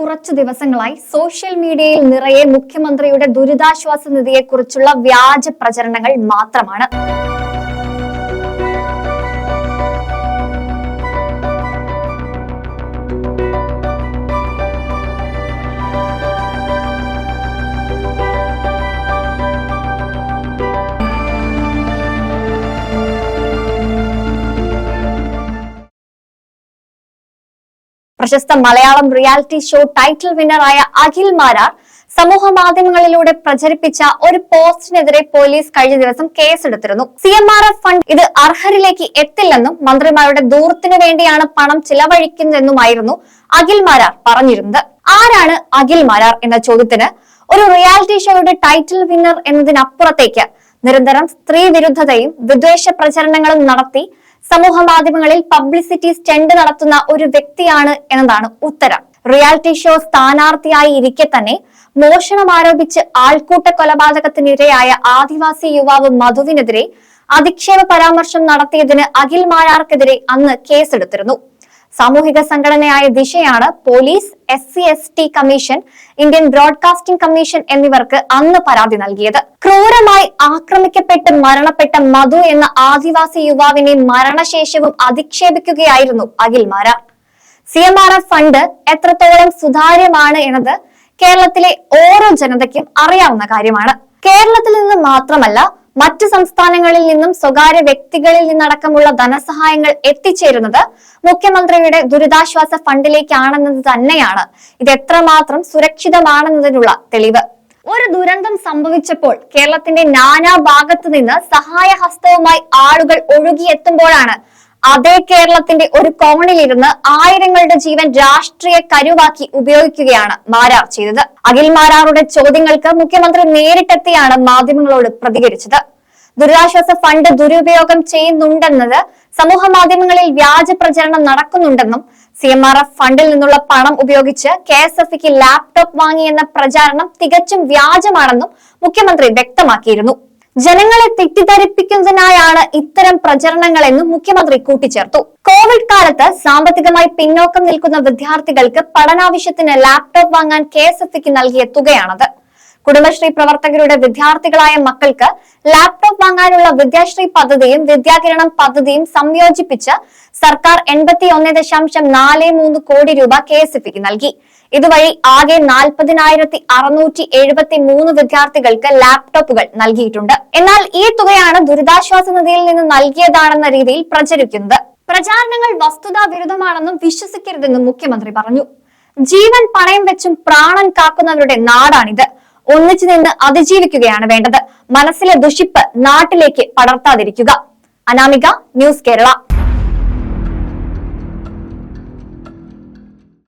കുറച്ചു ദിവസങ്ങളായി സോഷ്യൽ മീഡിയയിൽ നിറയെ മുഖ്യമന്ത്രിയുടെ ദുരിതാശ്വാസ നിധിയെക്കുറിച്ചുള്ള വ്യാജ പ്രചരണങ്ങൾ മാത്രമാണ്. പ്രശസ്ത മലയാളം റിയാലിറ്റി ഷോ ടൈറ്റിൽ വിന്നറായ അഖിൽ മാരാർ സമൂഹ മാധ്യമങ്ങളിലൂടെ പ്രചരിപ്പിച്ച ഒരു പോസ്റ്റിനെതിരെ പോലീസ് കഴിഞ്ഞ ദിവസം കേസെടുത്തിരുന്നു. C M R F fund ഇത് അർഹരിലേക്ക് എത്തില്ലെന്നും മന്ത്രിമാരുടെ ദൂരത്തിനു വേണ്ടിയാണ് പണം ചിലവഴിക്കുന്നതെന്നുമായിരുന്നു അഖിൽ മാരാർ പറഞ്ഞിരുന്നത്. ആരാണ് അഖിൽ മാരാർ എന്ന ചോദ്യത്തിന് ഒരു റിയാലിറ്റി ഷോയുടെ ടൈറ്റിൽ വിന്നർ എന്നതിനപ്പുറത്തേക്ക് നിരന്തരം സ്ത്രീ വിരുദ്ധതയും വിദ്വേഷ പ്രചരണങ്ങളും നടത്തി സമൂഹ മാധ്യമങ്ങളിൽ പബ്ലിസിറ്റി സ്റ്റണ്ട് നടത്തുന്ന ഒരു വ്യക്തിയാണ് എന്നതാണ് ഉത്തരം. റിയാലിറ്റി ഷോ സ്ഥാനാർത്ഥിയായി ഇരിക്കെ തന്നെ മോഷണം ആരോപിച്ച് ആൾക്കൂട്ട കൊലപാതകത്തിനിരയായ ആദിവാസി യുവാവ് മധുവിനെതിരെ അധിക്ഷേപ പരാമർശം നടത്തിയതിന് അഖിൽ മാരാർക്കെതിരെ അന്ന് കേസെടുത്തിരുന്നു. സാമൂഹിക സംഘടനയായ ദിശയാണ് police S C S T commission Indian broadcasting commission എന്നിവർക്ക് അന്ന് പരാതി നൽകിയത്. ക്രൂരമായി ആക്രമിക്കപ്പെട്ട് മരണപ്പെട്ട മധു എന്ന ആദിവാസി യുവാവിനെ മരണശേഷവും അധിക്ഷേപിക്കുകയായിരുന്നു Akhil Marar C M R F fund എത്രത്തോളം സുതാര്യമാണ് എന്നത് കേരളത്തിലെ ഓരോ ജനതയ്ക്കും അറിയാവുന്ന കാര്യമാണ്. കേരളത്തിൽ നിന്ന് മാത്രമല്ല മറ്റു സംസ്ഥാനങ്ങളിൽ നിന്നും സ്വകാര്യ വ്യക്തികളിൽ നിന്നടക്കമുള്ള ധനസഹായങ്ങൾ എത്തിച്ചേരുന്നത് മുഖ്യമന്ത്രിയുടെ ദുരിതാശ്വാസ ഫണ്ടിലേക്കാണെന്നത് തന്നെയാണ്. ഇത് എത്രമാത്രം സുരക്ഷിതമാണെന്നതിനുള്ള തെളിവ്. ഒരു ദുരന്തം സംഭവിച്ചപ്പോൾ കേരളത്തിന്റെ നാനാ ഭാഗത്തു നിന്ന് സഹായഹസ്തവുമായി ആളുകൾ ഒഴുകിയെത്തുമ്പോഴാണ് അതേ കേരളത്തിന്റെ ഒരു കോണിലിരുന്ന് ആയിരങ്ങളുടെ ജീവൻ രാഷ്ട്രീയ കരുവാക്കി ഉപയോഗിക്കുകയാണ് മാരാർ ചെയ്തത്. അഖിൽ മാരാറുടെ ചോദ്യങ്ങൾക്ക് മുഖ്യമന്ത്രി നേരിട്ടെത്തിയാണ് മാധ്യമങ്ങളോട് പ്രതികരിച്ചത്. ദുരിതാശ്വാസ ഫണ്ട് ദുരുപയോഗം ചെയ്യുന്നുണ്ടെന്നത് സമൂഹ മാധ്യമങ്ങളിൽ വ്യാജ പ്രചരണം നടക്കുന്നുണ്ടെന്നും സി എം ആർ എഫ് ഫണ്ടിൽ നിന്നുള്ള പണം ഉപയോഗിച്ച് കെ എസ് എഫ് ലാപ്ടോപ്പ് വാങ്ങിയെന്ന പ്രചാരണം തികച്ചും വ്യാജമാണെന്നും മുഖ്യമന്ത്രി വ്യക്തമാക്കിയിരുന്നു. ജനങ്ങളെ തെറ്റിദ്ധരിപ്പിക്കുന്നതിനായാണ് ഇത്തരം പ്രചരണങ്ങളെന്നും മുഖ്യമന്ത്രി കൂട്ടിച്ചേർത്തു. കോവിഡ് കാലത്ത് സാമ്പത്തികമായി പിന്നോക്കം നിൽക്കുന്ന വിദ്യാർത്ഥികൾക്ക് പഠനാവശ്യത്തിന് ലാപ്ടോപ്പ് വാങ്ങാൻ കെ നൽകിയ തുകയാണത്. കുടുംബശ്രീ പ്രവർത്തകരുടെ വിദ്യാർത്ഥികളായ മക്കൾക്ക് ലാപ്ടോപ്പ് വാങ്ങാനുള്ള വിദ്യാശ്രീ പദ്ധതിയും വിദ്യാകിരണം പദ്ധതിയും സംയോജിപ്പിച്ച് സർക്കാർ എൺപത്തി ഒന്ന് ദശാംശം നാല് മൂന്ന് കോടി രൂപ കെ എസ് എഫ് നൽകി. ഇതുവഴി ആകെ നാൽപ്പതിനായിരത്തി അറുന്നൂറ്റി എഴുപത്തി മൂന്ന് വിദ്യാർത്ഥികൾക്ക് ലാപ്ടോപ്പുകൾ നൽകിയിട്ടുണ്ട്. എന്നാൽ ഈ തുകയാണ് ദുരിതാശ്വാസ നിധിയിൽ നിന്ന് നൽകിയതാണെന്ന രീതിയിൽ പ്രചരിക്കുന്നത്. പ്രചാരണങ്ങൾ വസ്തുതാ വിരുദ്ധമാണെന്നും വിശ്വസിക്കരുതെന്നും മുഖ്യമന്ത്രി പറഞ്ഞു. ജീവൻ പണയം വെച്ചും പ്രാണൻ കാക്കുന്നവരുടെ നാടാണിത്. ഒന്നിച്ചു നിന്ന് അതിജീവിക്കുകയാണ് വേണ്ടത്. മനസ്സിലെ ദുഷിപ്പ് നാട്ടിലേക്ക് പടർത്താതിരിക്കുക. അനാമിക ന്യൂസ് കേരള.